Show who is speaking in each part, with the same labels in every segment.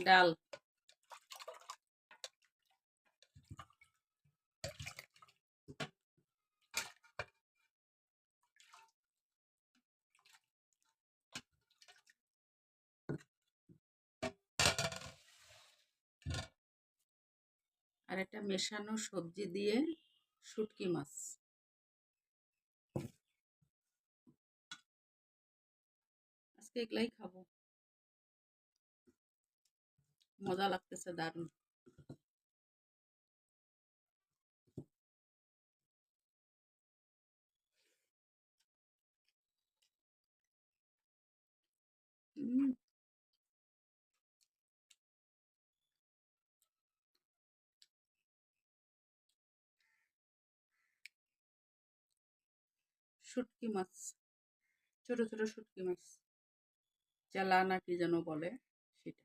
Speaker 1: ডাল। আর একটা মেশানো সবজি দিয়ে শুটকি মাছ। আজকে এগুলাই খাব। মজা লাগতেছে উম, শুটকি মাছ ছোট ছোট শুটকি মাছ চেলা না কি যেন বলে সেটা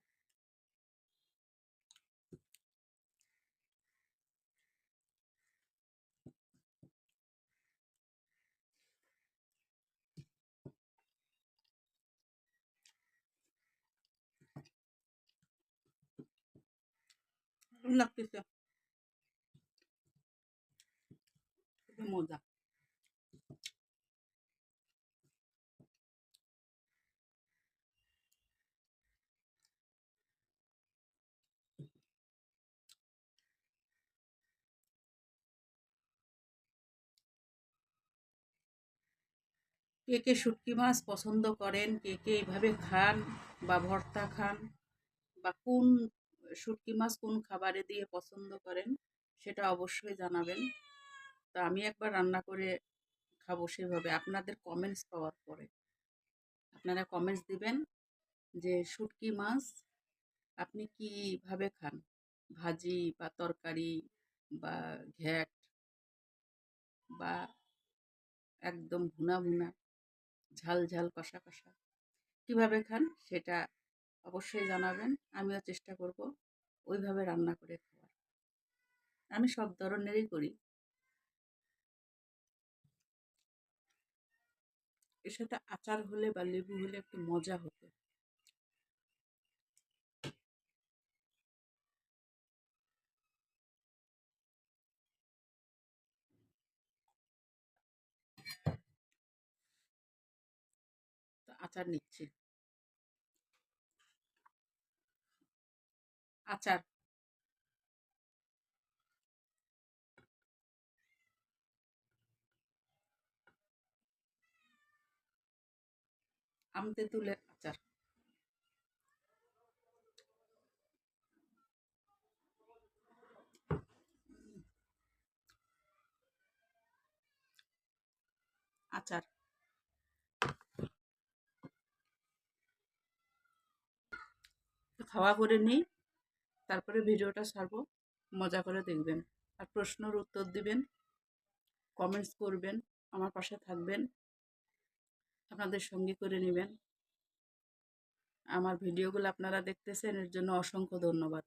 Speaker 1: দারুণ লাগতেছে। মজা। কে কে শুটকি মাছ পছন্দ করেন? কে কে এইভাবে খান বা ভর্তা খান? বা কোন শুটকি মাছ কোন খাবারে দিয়ে পছন্দ করেন সেটা অবশ্যই জানাবেন। তো আমি একবার রান্না করে খাব সেভাবে। আপনাদের কমেন্টস পাওয়ার পরে। আপনারা কমেন্টস দিবেন যে, শুটকি মাছ আপনি কীভাবে খান? ভাজি বা তরকারি বা ঘ্যাট বা একদম ভুনা ভুনা, ঝাল ঝাল কষা কষা, কীভাবে খান সেটা অবশ্যই জানাবেন, আমিও চেষ্টা করব ওইভাবে রান্না করে খাওয়ার। আমি সব ধরনেরই করি। এর সাথে আচার হলে বা লেবু হলে একটু মজা হতো। আচার নিচ্ছি। আচার আম তেঁতুলের আচার আচার খাওয়া করে নিই। তারপরে ভিডিওটা ছাড়বো। মজা করে দেখবেন। আর প্রশ্নর উত্তর দিবেন কমেন্টস করবেন, আমার পাশে থাকবেন, আপনাদের সঙ্গী করে নেবেন। আমার ভিডিওগুলো আপনারা দেখতেছেন, এর জন্য অসংখ্য ধন্যবাদ।